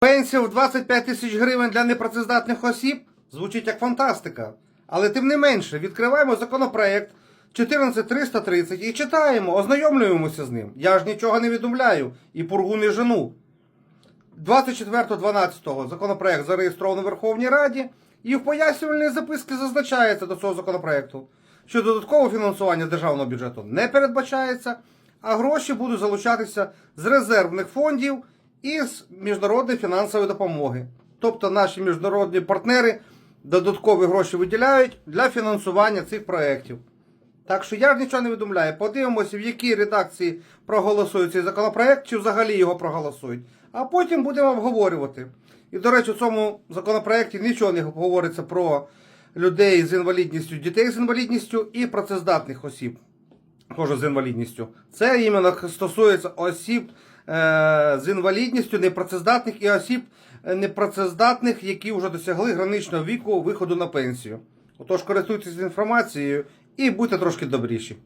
Пенсія в 25 тисяч гривень для непрацездатних осіб звучить як фантастика. Але тим не менше, відкриваємо законопроект 14330 і читаємо, ознайомлюємося з ним. Я ж нічого не відмовляю і пургу не жену. 24.12 законопроект зареєстровано в Верховній Раді, і в пояснювальній записці зазначається до цього законопроекту, що додаткове фінансування державного бюджету не передбачається, а гроші будуть залучатися з резервних фондів і з міжнародної фінансової допомоги. Тобто наші міжнародні партнери додаткові гроші виділяють для фінансування цих проєктів. Так що я нічого не відмовляю. Подивимося, в якій редакції проголосують цей законопроект, чи взагалі його проголосують. А потім будемо обговорювати. І, до речі, у цьому законопроекті нічого не говориться про людей з інвалідністю, дітей з інвалідністю і працездатних осіб. Теж з інвалідністю. Це іменно стосується осіб з інвалідністю, непрацездатних і осіб е, непрацездатних, які вже досягли граничного віку виходу на пенсію. Отож, користуйтесь інформацією і будьте трошки добріші.